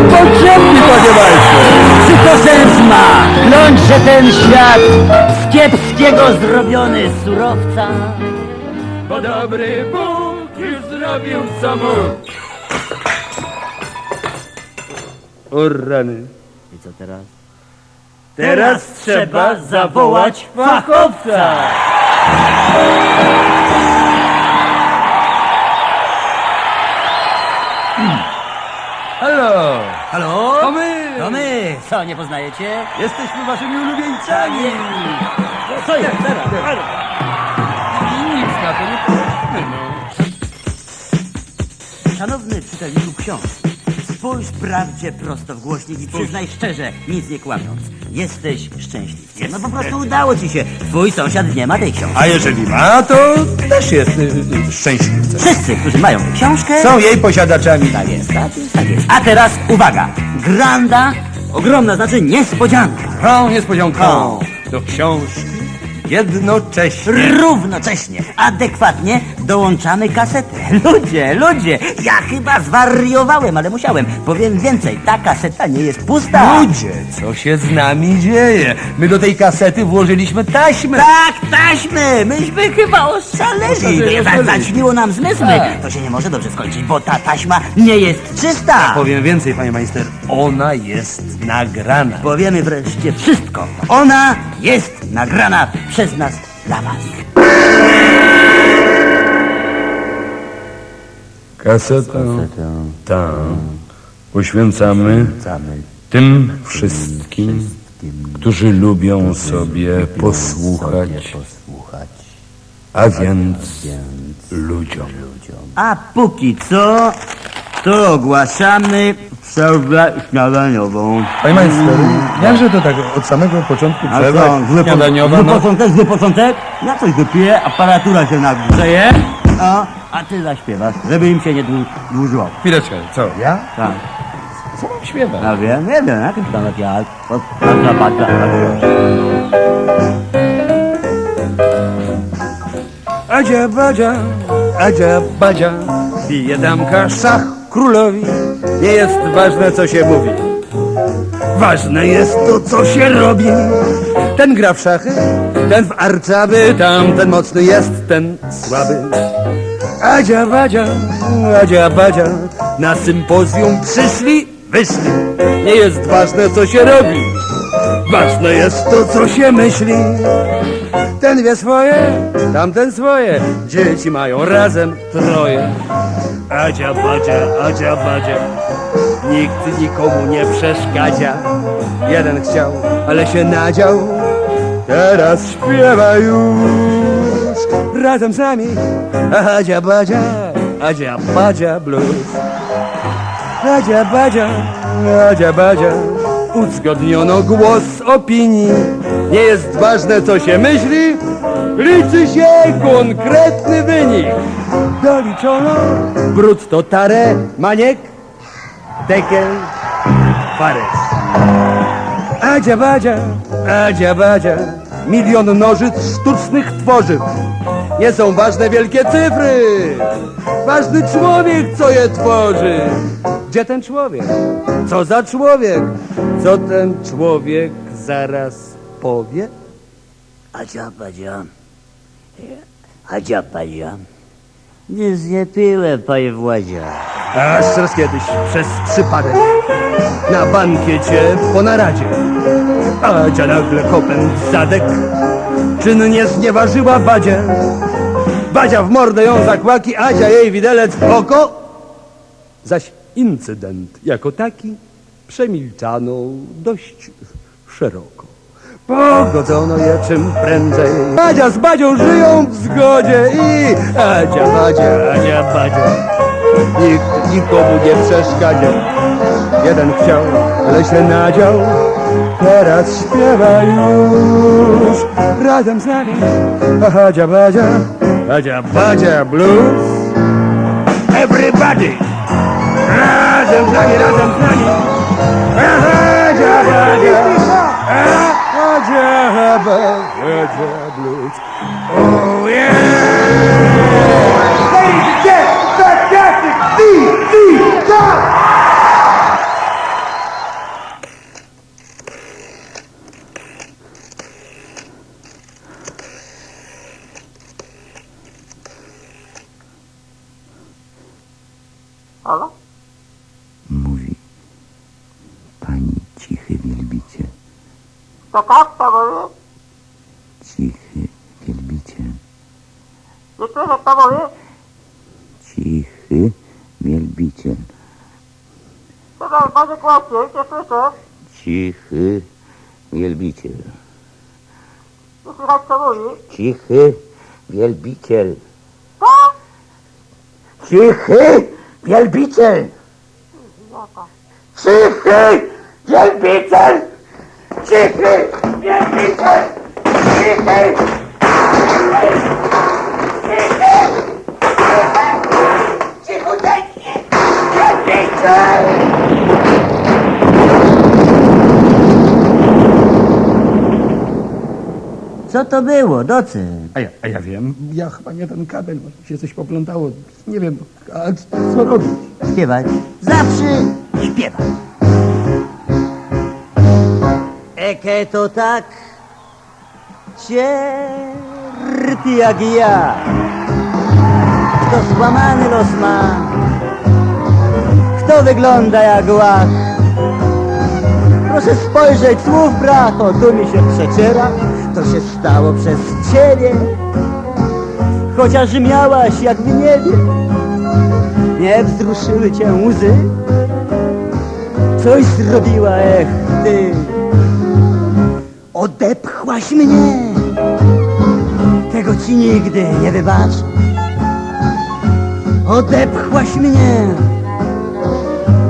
potrzebny, panie majstrze. Czy to sens ma? Kląć, że ten świat z kiepskiego zrobiony surowca? Bo dobry Bóg już zrobił co mógł. O rany. I co teraz? Teraz trzeba zawołać fachowca. Co, nie poznajecie? Jesteśmy waszymi ulubieńcami. Co jest teraz? Nic na to nie poradzimy, no. Szanowny czytelniku książki, spójrz prawdzie prosto w głośnik i przyznaj szczerze, nic nie kłamiąc. Jesteś szczęśliwcem. No po prostu udało ci się. Twój sąsiad nie ma tej książki. A jeżeli ma, to też jest y, y, szczęśliwcem. Wszyscy, którzy mają książkę... Są jej posiadaczami. Tak jest, tak jest, tak jest. A teraz uwaga! Granda, ogromna znaczy niespodzianka. Tą niespodzianką do książki jednocześnie. Równocześnie, adekwatnie dołączamy kasetę. Ludzie, ludzie, ja chyba zwariowałem, ale musiałem. Powiem więcej, ta kaseta nie jest pusta. Ludzie, co się z nami dzieje? My do tej kasety włożyliśmy taśmę. Tak, taśmy! Myśmy chyba oszaleli. Za-. Zaćmiło nam zmysły. Tak. To się nie może dobrze skończyć, bo ta taśma nie jest czysta. Powiem więcej, panie majster. Ona jest nagrana. Powiemy wreszcie wszystko. Ona jest nagrana przez nas dla was. Kasetę tę poświęcamy tym wszystkim, którzy lubią sobie posłuchać, a więc ludziom. A póki co, to ogłaszamy przerwę śniadaniową. Panie majster, jakże to tak od samego początku A przerwa co, zły, śniadaniowa? zły No, początek, zły początek? Ja coś wypiję, aparatura się nagrzeje, a, a ty zaśpiewasz, żeby im się nie dłu- dłużyło. chwileczkę, co, ja? Tak. Co mam śpiewać? Ja wiem, nie wiem, jakieś tam takie alt, patra, patra. Adzia badzia, adzia badzia, bije damka szach królowi. Nie jest ważne co się mówi, ważne jest to co się robi. Ten gra w szachy, ten w arcaby, tamten mocny jest, ten słaby. Adzia badzia, adzia badzia, na sympozjum przyszli, wyszli. Nie jest ważne co się robi, ważne jest to co się myśli. Ten wie swoje, tamten swoje, dzieci mają razem troje. Adzia badzia, adzia badzia, nikt nikomu nie przeszkadza. Jeden chciał, ale się nadział, teraz śpiewa już razem z nami. Adzia badzia, adzia badzia blues. Adzia badzia, adzia badzia, uzgodniono głos opinii. Nie jest ważne co się myśli, liczy się konkretny wynik. Doliczono brutto tare, maniek, tekel, fares. Adzia badzia, adzia badzia, milion nożyc sztucznych tworzyw. Nie są ważne wielkie cyfry, ważny człowiek, co je tworzy. Gdzie ten człowiek? Co za człowiek? Co ten człowiek zaraz powie? Adzia, badzia. Adzia, badzia. Nic nie piłem, panie Władzia. Aż raz kiedyś, przez przypadek, na bankiecie po naradzie. Adzia nagle kopem w zadek, czynnie znieważyła Badzie. Badzia w mordę ją zakłaki, Adzia jej widelec w oko. Zaś incydent jako taki przemilczano dość szeroko. Pogodzono je czym prędzej. Adzia z Badzią żyją w zgodzie i Adzia, Badzia, Adzia, Badzia. Nikt nikomu nie przeszkadza. Jeden chciał, ale się nadział. Teraz śpiewa już razem z nami. Adzia, Badzia, Adzia, Badzia blues. Everybody! Razem z nami, razem z nami. Adzia, Badzia, Adzia, Badzia blues. Oh yeah! Cichy wielbiciel, To tak to mówi? cichy to mówi? cichy wielbiciel, Czekaj, może głośniej, nie słyszę. cichy wielbiciel, Nie słychać, co mówi. cichy wielbiciel, Co? cichy wielbiciel, cichy wielbiciel, cichy wielbiciel, cichy Co to było, docy? A ja, a ja wiem, ja chyba nie ten kabel, może się coś poplątało. Nie wiem, a co robić? Śpiewać. Zawsze śpiewać. Eke to tak cierpi jak ja. Kto złamany los ma, kto wygląda jak łach. Proszę spojrzeć, słów brak, o tu mi się przeciera, to się stało przez ciebie. Chociaż miałaś jak w niebie, nie wzruszyły cię łzy. Coś zrobiła, ech ty. Odepchłaś mnie. Tego ci nigdy nie wybaczę. Odepchłaś mnie.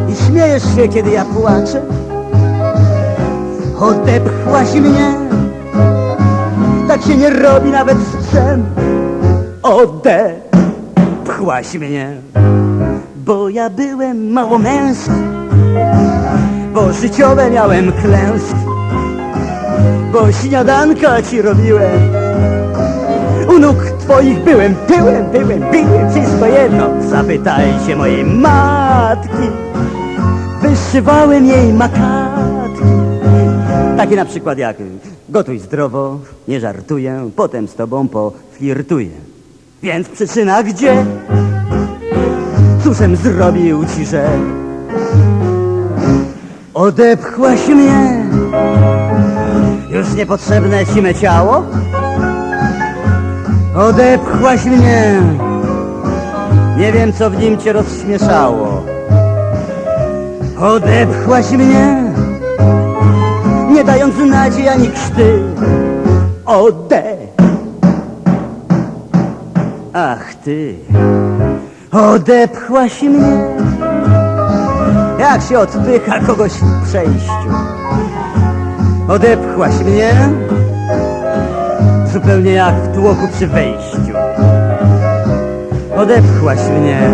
I śmiejesz się, kiedy ja płaczę. Odepchłaś mnie. Tak się nie robi nawet z psem. Odepchłaś mnie. Bo ja byłem mało męski, bo życiowe miałem klęski, bo śniadanka ci robiłem. U nóg twoich byłem, byłem, byłem, byłem, wszystko jedno. Zapytaj się mojej matki, wyszywałem jej makatki. Takie na przykład jak gotuj zdrowo, nie żartuję, potem z tobą poflirtuję. Więc przyczyna gdzie? Cóżem zrobił ci, że odepchłaś mnie? Już niepotrzebne ci me ciało? Odepchłaś mnie. Nie wiem, co w nim cię rozśmieszało. Odepchłaś mnie. Nie dając nadziei ani krzty. Ode. Ach ty. Odepchłaś mnie. Jak się odpycha kogoś w przejściu. Odepchłaś mnie. Zupełnie jak w tłoku przy wejściu. Odepchłaś mnie.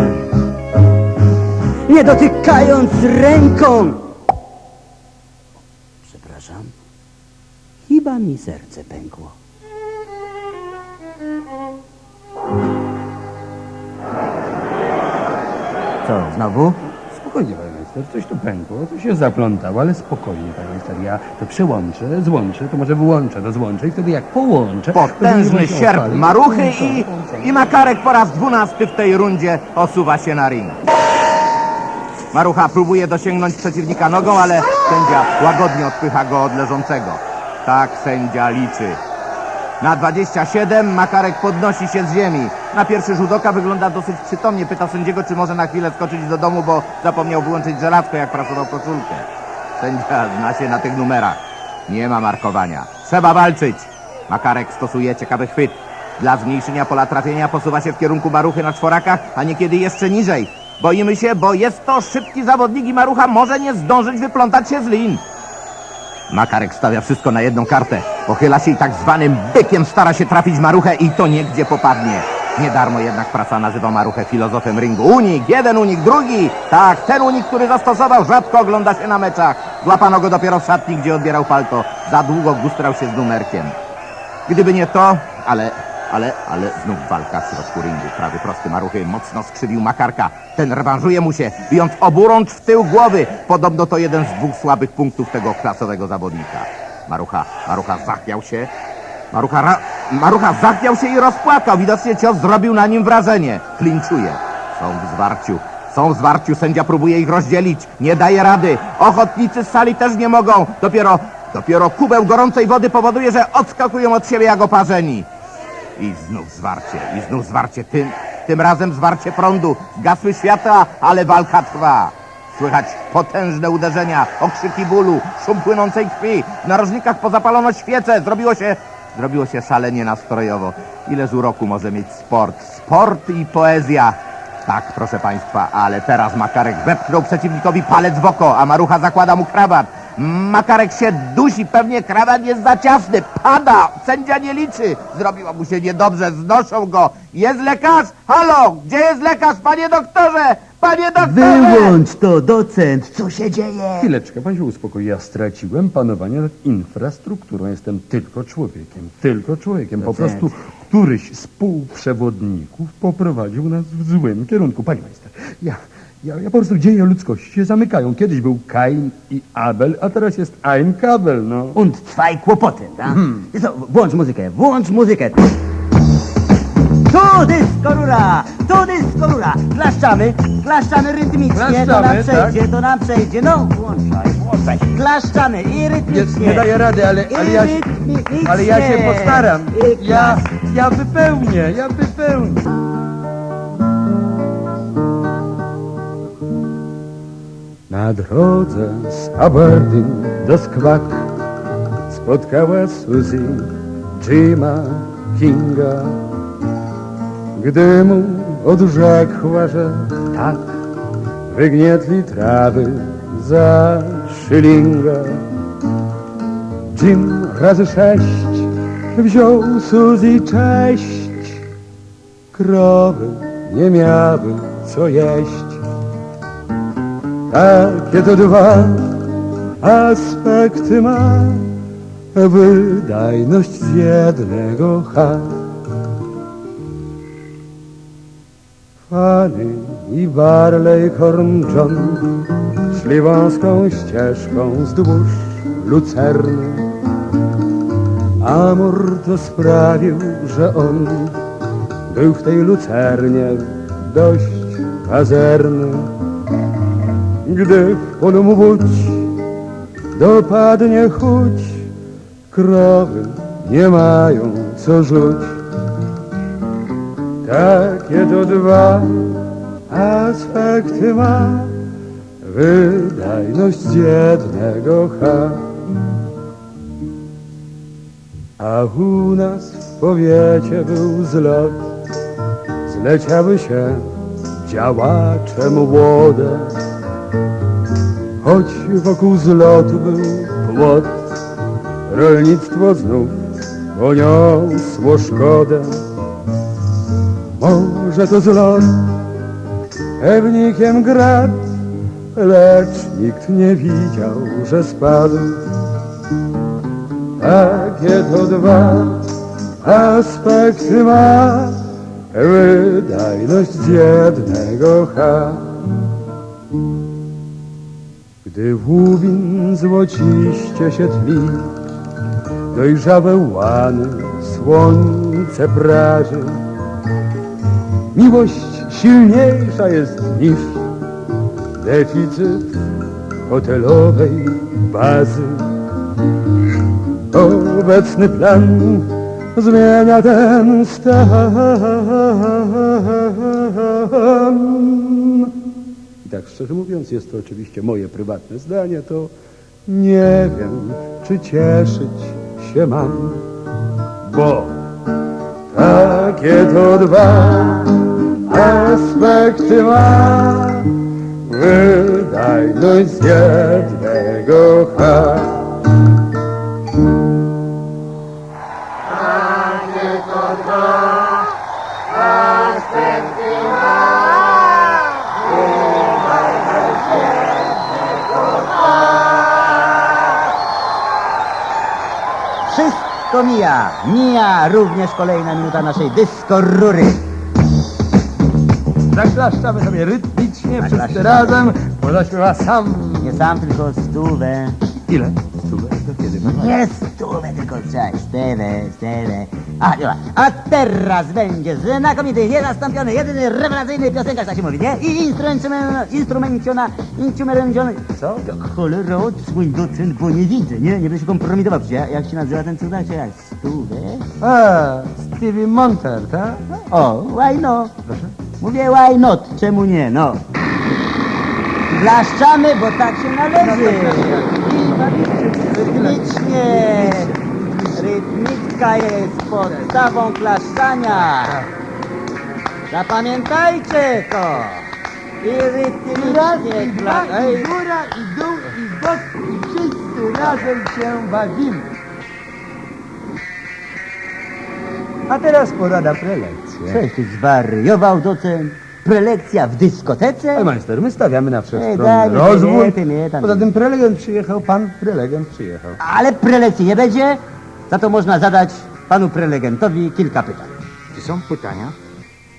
Nie dotykając ręką. Przepraszam. Chyba mi serce pękło. Co, znowu? Spokojnie, panie coś tu pękło, coś się zaplątało, ale spokojnie, panie majster, ja to przełączę, złączę, to może wyłączę, to złączę i wtedy jak połączę... to Potężny sierp maruchy i, i Makarek po raz dwunasty w tej rundzie osuwa się na ring. Marucha próbuje dosięgnąć przeciwnika nogą, ale sędzia łagodnie odpycha go od leżącego. Tak sędzia liczy. Na 27 Makarek podnosi się z ziemi. Na pierwszy rzut oka wygląda dosyć przytomnie. Pyta sędziego, czy może na chwilę skoczyć do domu, bo zapomniał wyłączyć żelazko, jak prasował koszulkę. Sędzia zna się na tych numerach. Nie ma markowania. Trzeba walczyć. Makarek stosuje ciekawy chwyt. Dla zmniejszenia pola trafienia posuwa się w kierunku Maruchy na czworakach, a niekiedy jeszcze niżej. Boimy się, bo jest to szybki zawodnik i Marucha może nie zdążyć wyplątać się z lin. Makarek stawia wszystko na jedną kartę. Pochyla się i tak zwanym bykiem stara się trafić Maruchę i to nie gdzie popadnie. Nie darmo jednak prasa nazywa Maruchę filozofem ringu. Unik, jeden unik, drugi. Tak, ten unik, który zastosował, rzadko ogląda się na meczach. Złapano go dopiero w szatni, gdzie odbierał palto. Za długo gustrał się z numerkiem. Gdyby nie to, ale, ale, ale znów walka w środku ringu. Prawy prosty Maruchy mocno skrzywił Makarka. Ten rewanżuje mu się, bijąc oburącz w tył głowy. Podobno to jeden z dwóch słabych punktów tego klasowego zawodnika. Marucha, Marucha zachwiał się. Marucha, ra, Marucha zachwiał się i rozpłakał. Widocznie cios zrobił na nim wrażenie. Klinczuje. Są w zwarciu. Są w zwarciu, sędzia próbuje ich rozdzielić. Nie daje rady. Ochotnicy z sali też nie mogą. Dopiero, dopiero kubeł gorącej wody powoduje, że odskakują od siebie jak oparzeni. I znów zwarcie, i znów zwarcie. Tym, tym razem zwarcie prądu. Gasły światła, ale walka trwa. Słychać potężne uderzenia, okrzyki bólu, szum płynącej krwi. W narożnikach pozapalono świece. Zrobiło się, zrobiło się szalenie nastrojowo. Ileż uroku może mieć sport? Sport i poezja. Tak, proszę państwa, ale teraz Makarek wepchnął przeciwnikowi palec w oko, a Marucha zakłada mu krawat. Makarek się dusi, pewnie krawat jest za ciasny. Pada, sędzia nie liczy. Zrobiło mu się niedobrze, znoszą go. Jest lekarz? Halo, gdzie jest lekarz, panie doktorze? Panie doktorze! Wyłącz to, docent! Co się dzieje? Chwileczkę, pan się uspokoi. Ja straciłem panowanie nad infrastrukturą. Jestem tylko człowiekiem. Tylko człowiekiem. Po Docent. prostu któryś z półprzewodników poprowadził nas w złym kierunku. Panie majster, ja, ja, ja po prostu dzieje ludzkości się zamykają. Kiedyś był Kain i Abel, a teraz jest Ein Kabel, no. Und zwei kłopoty, tak? So, włącz muzykę, włącz muzykę. Tu rura, tu rura. Klaszczamy, klaszczamy rytmicznie, to nam Klaszczamy, przejdzie, to nam przejdzie. No, włączaj, włączaj. Klaszczamy i Nie, rytmicznie. nie daję rady, ale, ale, ja, się, ale ja się postaram. I Ja, ja wypełnię, ja wypełnię. Na drodze z Aberdeen do Skwak spotkała Suzy Jima Kinga. Gdy mu odrzekła, że tak, wygnietli trawy za szylinga. Jim razy sześć wziął Suzy cześć. Krowy nie miały co jeść. Takie to dwa aspekty ma wydajność z jednego H. Fanny i Barley Corn John szli wąską ścieżką wzdłuż lucerny. Amor to sprawił, że on był w tej lucernie dość pazerny. Gdy w polu mu łódź dopadnie chuć, krowy nie mają co rzuć. Takie to dwa aspekty ma wydajność jednego H. A u nas w powiecie był zlot, zleciały się działacze młode. Choć wokół zlotu był płot, rolnictwo znów poniosło szkodę. Może to zlot pewnikiem grad, lecz nikt nie widział, że spadł. Takie to dwa aspekty ma wydajność z jednego H. Gdy łubin złociście się tli, dojrzałe łany słońce praży. Miłość silniejsza jest niż deficyt hotelowej bazy. Obecny plan zmienia ten stan. I tak szczerze mówiąc, jest to oczywiście moje prywatne zdanie, to nie wiem, czy cieszyć się mam, bo takie to dwa aspekty ma wydajność z jednego H. Wszystko mija, mija również kolejna minuta naszej dysko rury. Zaklaszczamy sobie rytmicznie, wszyscy Zaklaszczamy. razem, bo zaśpiewa sam. Nie sam, tylko stówę. Ile? Stówę? To kiedy? Nie stówę, tylko trzeba stówę, stówę. A, ma. A teraz będzie znakomity, niezastąpiony, jedyny, rewelacyjny piosenkarz, tak się mówi, nie? I instrumencjona, instrumencjona, instrumencjona... Co? Cholera, od swój docent, bo nie widzę, nie? Nie będę się kompromitował, przecież jak się nazywa ten cudak, jak stówę? A, Stevie Monter, tak? O, why no? Mówię why not, czemu nie, no. Blaszczamy, bo tak się należy. Rytmicznie. Rytmiczka jest podstawą klaszczania. Zapamiętajcie to. I rytmicznie klaszczaj. góra, i dół, i bok, i wszyscy razem się bawimy. A teraz pora na prelekcję. Coś ty zwariował docent. Prelekcja w dyskotece? Ej, majster, my stawiamy na Ej, daj wszechstronny mi rozwój. bilety, mnie tam- Poza tym prelegent przyjechał, pan prelegent przyjechał. Ale prelekcji nie będzie, za to można zadać panu prelegentowi kilka pytań. Czy są pytania?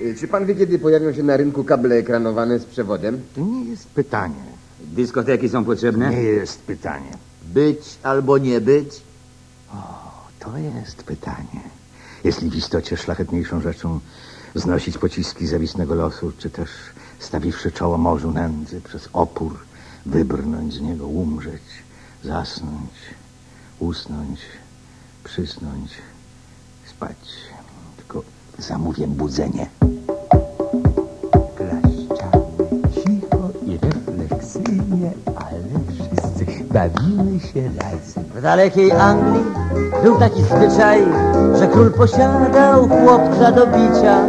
Y, Czy pan wie, kiedy pojawią się na rynku kable ekranowane z przewodem? To nie jest pytanie. Dyskoteki są potrzebne? Nie jest pytanie. Być albo nie być? To jest pytanie. Jeśli w istocie szlachetniejszą rzeczą znosić pociski zawisnego losu, czy też stawiwszy czoło morzu nędzy przez opór, wybrnąć z niego, umrzeć, zasnąć, usnąć, przysnąć, spać. Tylko zamówię budzenie. Klaszczamy cicho i refleksyjnie, ale wszyscy bawimy się razem. W dalekiej Anglii był taki zwyczaj, że król posiadał chłopca do bicia.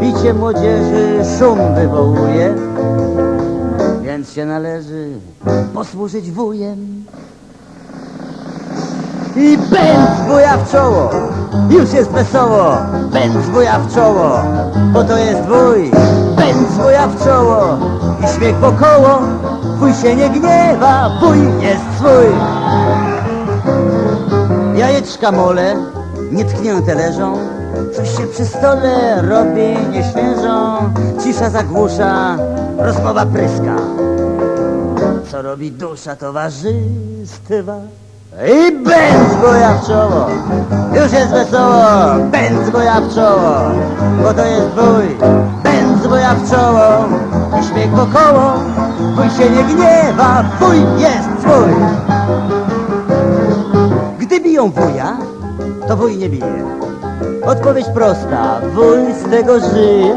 Bicie młodzieży szum wywołuje, więc się należy posłużyć wujem. I pędz wuja w czoło, już jest wesoło, pędz wuja w czoło, bo to jest wuj, pędz wuja w czoło. I śmiech wokoło, wuj się nie gniewa, wuj jest swój. Jajeczka mole, nietknięte leżą, coś się przy stole robi nieświeżą, cisza zagłusza, rozmowa pryska. Co robi dusza towarzystwa? I będz boja w czoło, już jest wesoło, będz boja w czoło, bo to jest wuj, będz boja w czoło, i śmiech wokoło, wuj się nie gniewa, wuj jest swój. Gdy biją wuja, to wuj nie bije. Odpowiedź prosta, wuj z tego żyje,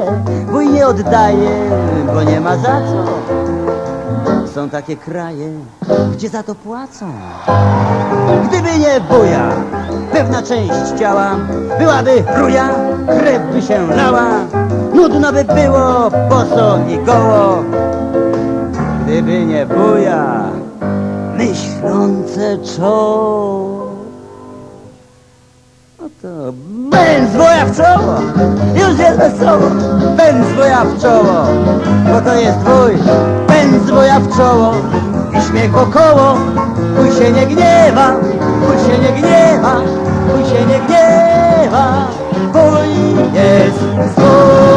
wuj nie oddaje, bo nie ma za co. Są takie kraje, gdzie za to płacą. Gdyby nie wuja, pewna część ciała byłaby ruja, krew by się lała, nudno by było, boso i goło. Gdyby nie wuja, myślące czoło. Będz moja pczoło, już jest wesoło, będz moja pczoło, bo to jest twój, będz moja pczoło i śmiech wokoło, chuj się nie gniewa, chuj się nie gniewa, chuj się nie gniewa, chuj jest swój.